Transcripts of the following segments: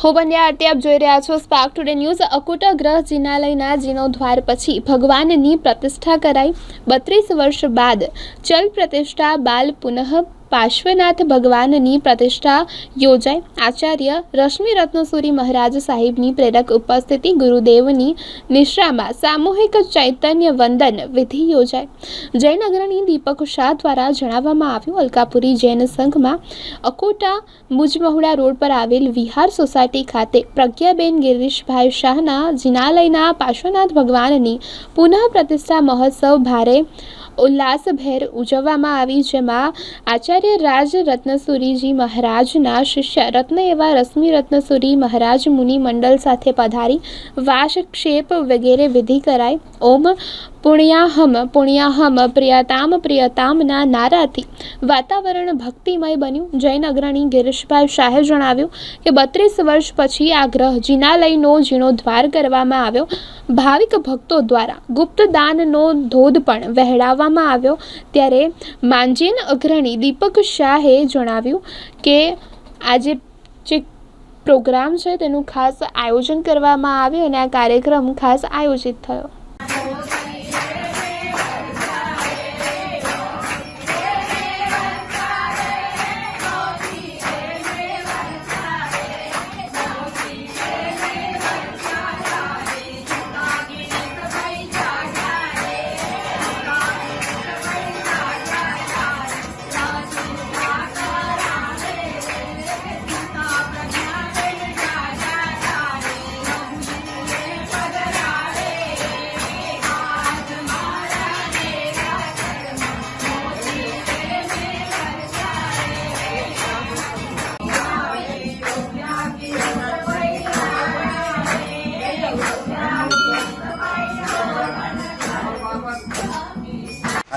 હું બન્યા આરતી, આપ જોઈ રહ્યા છો સ્પાર્ક ટુડે ન્યૂઝ અકુટ ગ્રહ જિનાલયના જીર્ણોદ્વાર પછી ભગવાનની પ્રતિષ્ઠા કરાઈ. બત્રીસ વર્ષ બાદ ચલ પ્રતિષ્ઠા, બાલ પુનઃ પાર્શ્વનાથ ભગવાનની પ્રતિષ્ઠા યોજાઈ આચાર્ય રશ્મિ રત્નસુરી મહારાજ સાહેબની પ્રેરક ઉપસ્થિતિ ગુરુદેવની નિશ્રામાં સામૂહિક ચૈતન્ય વંદન વિધિ યોજાઈ જૈન અગ્રણી દીપક શાહ દ્વારા જણાવવામાં આવ્યું, અલકાપુરી જૈન સંઘમાં અકોટા મુજમહુડા રોડ પર આવેલ વિહાર સોસાયટી ખાતે પ્રજ્ઞાબેન ગિરીશભાઈ શાહના જિનાલયના પાર્શ્વનાથ ભગવાનની પુનઃ પ્રતિષ્ઠા મહોત્સવ ભારે ઉલ્લાસભેર ઉજવવામાં આવી, જેમાં આચાર્ય રાજ રત્નસુરીજી મહારાજના શિષ્ય રત્ન એવા રશ્મિ રત્નસુરી મહારાજ મુનિ મંડળ સાથે પધારી, વાસક્ષેપ વગેરે વિધિ કરાઈ. ઓમ પુણ્યાહમ પુણ્યાહમ, પ્રિયતામ, પ્રિયતામના નારાથી. વાતાવરણ ભક્તિમય બન્યું. જૈન અગ્રણી ગિરીશભાઈ શાહે જણાવ્યું કે, બત્રીસ વર્ષ પછી આ ગ્રહ જિનાલયનો જીર્ણોદ્વાર કરવામાં આવ્યો. ભાવિક ભક્તો દ્વારા ગુપ્ત દાનનો ધોધ પણ વહેડાવવામાં આવ્યો. ત્યારે માંજીન અગ્રણી દીપક શાહે જણાવ્યું કે, આજે જે પ્રોગ્રામ છે તેનું ખાસ આયોજન કરવામાં આવ્યું અને આ કાર્યક્રમ ખાસ આયોજિત થયો.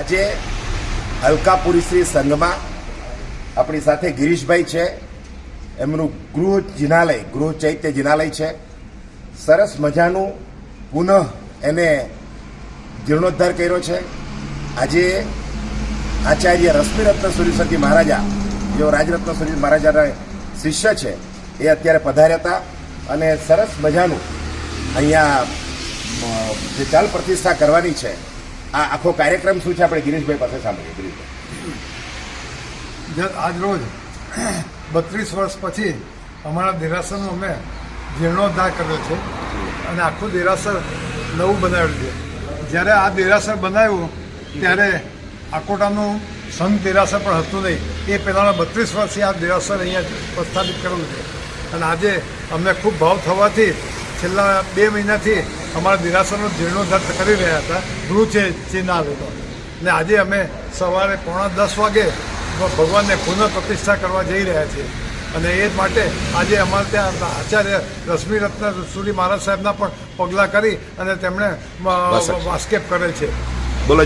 આજે અલકાપુરી શ્રી સંઘમાં આપણી સાથે ગિરીશભાઈ છે. એમનું ગૃહ જિનાલય, ગૃહ ચૈત્ય જિનાલય છે. સરસ મજાનું પુનઃ એને જીર્ણોદ્ધાર કર્યો છે. આજે આચાર્ય રશ્મિરત્ન સુરીસતી મહારાજા, જેઓ રાજરત્ન સુરી મહારાજાના શિષ્ય છે, એ અત્યારે પધાર્યા હતા. અને સરસ મજાનું અહીંયા જે ચાલ પ્રતિષ્ઠા કરવાની છે આ આખો કાર્યક્રમ શું છે? આપણે ગિરીશભાઈ પાસે સાંભળીએ ગિરીશભાઈ આજરોજ બત્રીસ વર્ષ પછી અમારા દેરાસરનો અમે જીર્ણોદ્ધાર કર્યો છે અને આખું દેરાસર નવું બનાવ્યું છે. જ્યારે આ દેરાસર બનાવ્યું, ત્યારે આકોટાનું સંઘ દેરાસર પણ હતું નહીં. એ પહેલાંના બત્રીસ વર્ષથી આ દેરાસર અહીંયા પ્રસ્થાપિત કરેલું છે. અને આજે અમને ખૂબ ભાવ થવાથી છેલ્લા બે મહિનાથી અમારા દેરાસરનો જીર્ણોદ્ધાર કરી રહ્યા હતા. ગૃહ છે ચિનાલેનો ને આજે અમે સવારે પોણા દસ વાગે ભગવાનને પુનઃ પ્રતિષ્ઠા કરવા જઈ રહ્યા છીએ. અને એ જ માટે આજે અમારે ત્યાં આચાર્ય રશ્મિ રત્ન સુરી મહારાજ સાહેબના પણ પગલાં કરી અને તેમણે વાસ્કેપ કરે છે. બોલો